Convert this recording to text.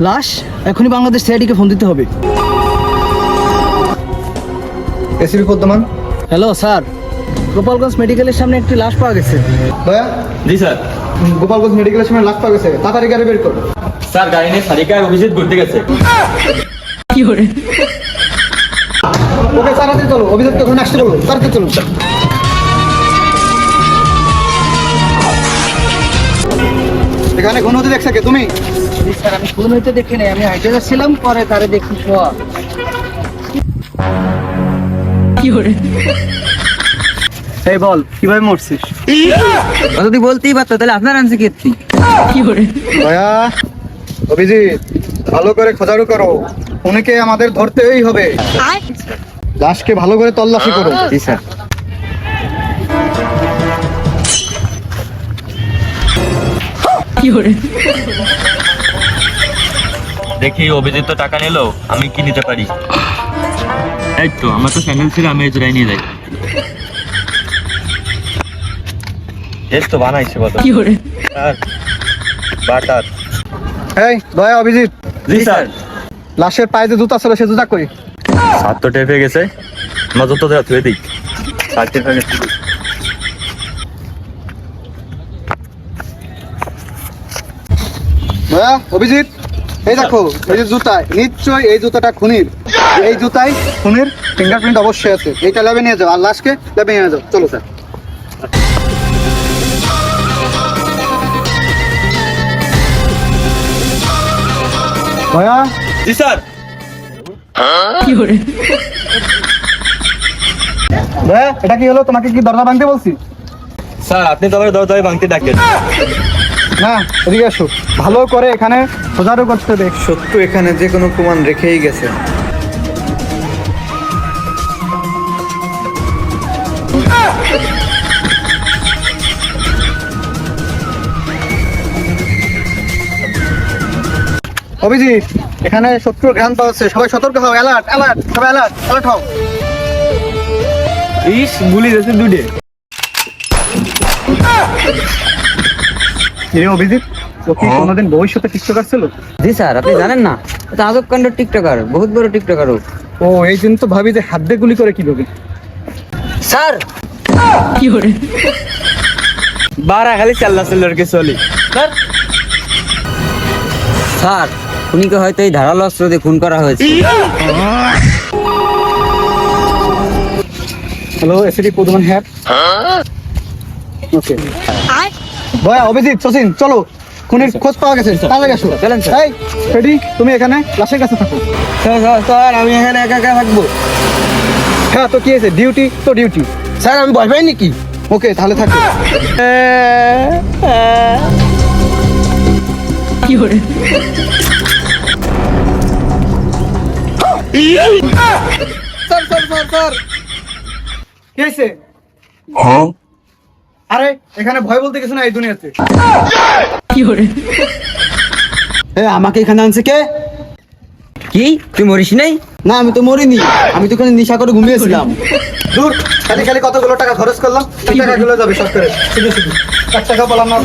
লাশ এখনই বাংলাদেশ সিআইডিকে ফোন দিতে হবে। ACP Pradyuman hello sir. Gopalganj মেডিকেলের সামনে একটি লাশ পাওয়া গেছে। ভাইয়া? জি স্যার। গোপালগঞ্জ মেডিকেলের সামনে লাশ পাওয়া গেছে। তাড়াতাড়ি গাড়ি বের কর। স্যার গাড়ি নিয়ে সারিকা অভিজিৎ ঘুরতে গেছে। কি করে? ওকে তাড়াতাড়ি চলো। অভিযোগ ওখানে আসতে বলো তাড়াতাড়ি চলো। এখানে ঘন হতে দেখছে কে তুমি? স্যার আমি হইতে দেখি নাই আমি হাইটে যাচ্ছিলাম পরে তারে দেখি শোয়া এই বল কীভাবে মরছিস? যদি বলতেই পারতো তাহলে আপনার আনছে কীর্তি ভাইয়া অভিজিৎ ভালো করে খোঁজারু করো। উনিকে আমাদের ধরতেই হবে। লাশকে ভালো করে তল্লাশি করো। জি স্যার। দেখি অভিজিৎ তো টাকা নিলো আমি কি নিতে পারি? এই তো আমার তো স্যান্ডেল ছিল আমি এজরাই নিয়ে যাই। এস তো বানাইছে বলো। আর বাটার। এই দয়া অভিজিৎ। জি স্যার। লাশের পায়ে যে জুতা ছিল সে জুতা কই? হাত তো টেপে গেছে। আমার জুতো দেওয়া থুয়ে দিই সাত টেপে গেছে। দয়া অভিজিৎ? এই দেখো এই যে জুতা নিশ্চয়ই এই জুতাটা খুনির। এই জুতাই খুনির ফিঙ্গারপ্রিন্ট অবশ্যই আছে। এইটা ল্যাবে নিয়ে যাও আর লাশকে ল্যাবে নিয়ে যাও। চলো স্যার। দয়া জি স্যার। দয়া এটা কি হলো? তোমাকে কি দরজা ভাঙতে বলছি? স্যার আপনি তো দরজায় ভাঙতে ডাকেন। না এদিকে আসো। ভালো করে এখানে খোঁজারু করতে দেখ সত্য এখানে যে কোনো প্রমাণ রেখেই গেছে। অভিজিৎ এখানে শত্রুর ঘ্রাণ পাওয়া যাচ্ছে। সবাই সতর্ক হও অ্যালার্ট অ্যালার্ট সবাই অ্যালার্ট অ্যালার্ট হও। ইস গুলি গেছে দুটে এই অভিজিৎ? ও কি কোনোদিন ভবিষ্যতে টিকটকার ছিল? জি স্যার আপনি জানেন না তো আজব কাণ্ড টিকটকার বহুত বড় টিকটকার ও। ও এই দিন তো ভাবি যে হাত দিয়ে গুলি করে কীভাবে? স্যার! বারা খালি চাল্লা চাল্লার কে চলি স্যার! খুনিকে হয়তো এই ধারালো অস্ত্র দিয়ে খুন করা হয়েছে। হ্যালো এসিডি পদমান হ্যাঁ? ওকে ভয়া অভিজিৎ সচিন চলো। খুনির খোঁজ পাওয়া গেছে। তাহলে গেছো চলেন, স্যার। এই রেডি? তুমি এখানে? লাশের কাছে থাকো। স্যার আমি এখানে একা একা থাকব। হ্যাঁ তো কি আছে ডিউটি? তো ডিউটি। স্যার আমি ভয় পাই নাকি ওকে তাহলে থাকো। Sir sir sir sir. কি হয়েছে? আরে এখানে ভয় বলতে কিছু না এই দুনিয়াতে। এ আমাকে এখানে আনছে কে? কি? তুই মরিস নাই? না আমি তো মরিনি। আমি তো ওখানে নিশা করে ঘুমিয়েছিলাম। দূর খালি খালি কতগুলো টাকা খরচ করলাম? সেই টাকাগুলো যাবে সব করে। শুধু শুধু। এক টাকা বললাম না